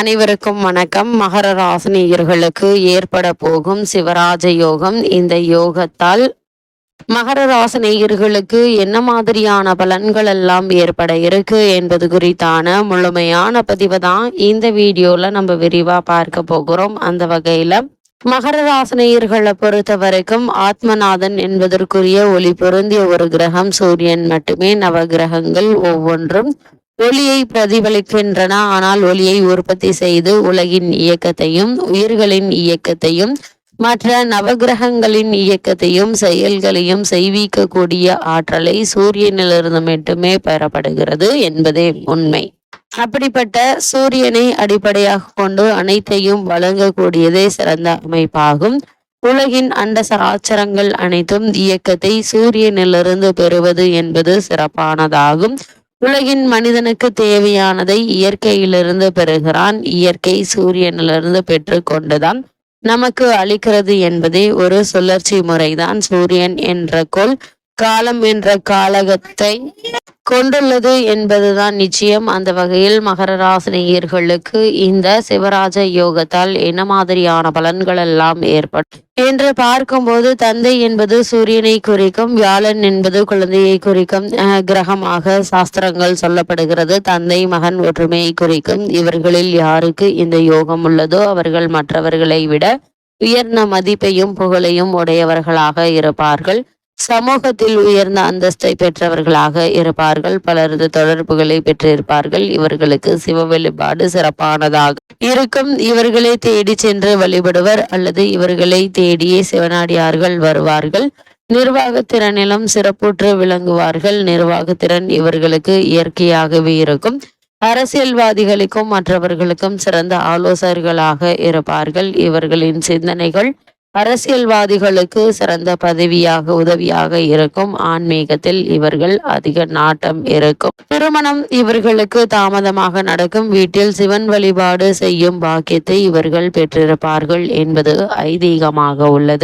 அனைவருக்கும் வணக்கம். மகர ராசினியர்களுக்கு ஏற்பட போகும் சிவராஜ யோகம் இந்த யோகத்தால். மகர ராசினியர்களுக்கு என்ன மாதிரியான பலன்கள் எல்லாம் ஏற்பட இருக்கு என்பது குறித்தான முழுமையான பதிவு தான் இந்த வீடியோல நம்ம விரிவா பார்க்க போகிறோம். அந்த வகையில மகர ராசினியர்களை பொறுத்த வரைக்கும் ஆத்மநாதன் என்பதற்குரிய ஒளி பொருந்திய ஒரு கிரகம் சூரியன் மட்டுமே. நவ கிரகங்கள் ஒவ்வொன்றும் ஒளியை பிரதிபலிக்கின்றன. ஆனால் ஒளியை உற்பத்தி செய்து உலகின் இயக்கத்தையும் உயிர்களின் இயக்கத்தையும் மற்ற நவகிரகங்களின் இயக்கத்தையும் செயல்களையும் செய்விக்கக்கூடிய ஆற்றலை சூரியனிலிருந்து மட்டுமே பெறப்படுகிறது என்பதே உண்மை. அப்படிப்பட்ட சூரியனை அடிப்படையாக கொண்டு அனைத்தையும் வழங்கக்கூடியதே சிறந்த அமைப்பாகும். உலகின் அண்ட சராச்சரங்கள் அனைத்தும் இயக்கத்தை சூரியனிலிருந்து பெறுவது என்பது சிறப்பானதாகும். உலகின் மனிதனுக்கு தேவையானதை இயற்கையிலிருந்து பெறுகிறான். இயற்கை சூரியனிலிருந்து பெற்று கொண்டுதான் நமக்கு அளிக்கிறது என்பதே ஒரு சுழற்சி முறைதான். சூரியன் என்ற கொள் காலம் என்ற காலகத்தை கொண்டுள்ளது என்பதுதான் நிச்சயம். அந்த வகையில் மகர ராசினியர்களுக்கு இந்த சிவராஜ யோகத்தால் என்ன மாதிரியான பலன்கள் எல்லாம் ஏற்படும்? என்று பார்க்கும்போது தந்தை என்பது சூரியனை குறிக்கும் வியாழன் என்பது குழந்தையை குறிக்கும் கிரகமாக சாஸ்திரங்கள் சொல்லப்படுகிறது. தந்தை மகன் ஒற்றுமையை குறிக்கும். இவர்களில் யாருக்கு இந்த யோகம் உள்ளதோ அவர்கள் மற்றவர்களை விட உயர்ந்த மதிப்பையும் புகழையும் உடையவர்களாக இருப்பார்கள். சமூகத்தில் உயர்ந்த அந்தஸ்தை பெற்றவர்களாக இருப்பார்கள். பலரது தொடர்புகளை பெற்றிருப்பார்கள். இவர்களுக்கு சிவ வழிபாடு சிறப்பானதாக இருக்கும். இவர்களை தேடி சென்று வழிபடுவர் அல்லது இவர்களை தேடியே சிவனாடியார்கள் வருவார்கள். நிர்வாகத்திறனிலும் சிறப்புற்று விளங்குவார்கள். நிர்வாகத்திறன் இவர்களுக்கு இயற்கையாகவே இருக்கும். அரசியல்வாதிகளுக்கும் மற்றவர்களுக்கும் சிறந்த ஆலோசகர்களாக இருப்பார்கள். இவர்களின் சிந்தனைகள் அரசியல்வாதிகளுக்கு சிறந்த பதவியாக உதவியாக இருக்கும் ஆன்மீகத்தில் இவர்கள் அதிக நாட்டம் இருக்கும். திருமணம் இவர்களுக்கு தாமதமாக நடக்கும். வீட்டில் சிவன் வழிபாடு செய்யும் பாக்கியத்தை இவர்கள் பெற்றிருப்பார்கள் என்பது ஐதீகமாக உள்ளது.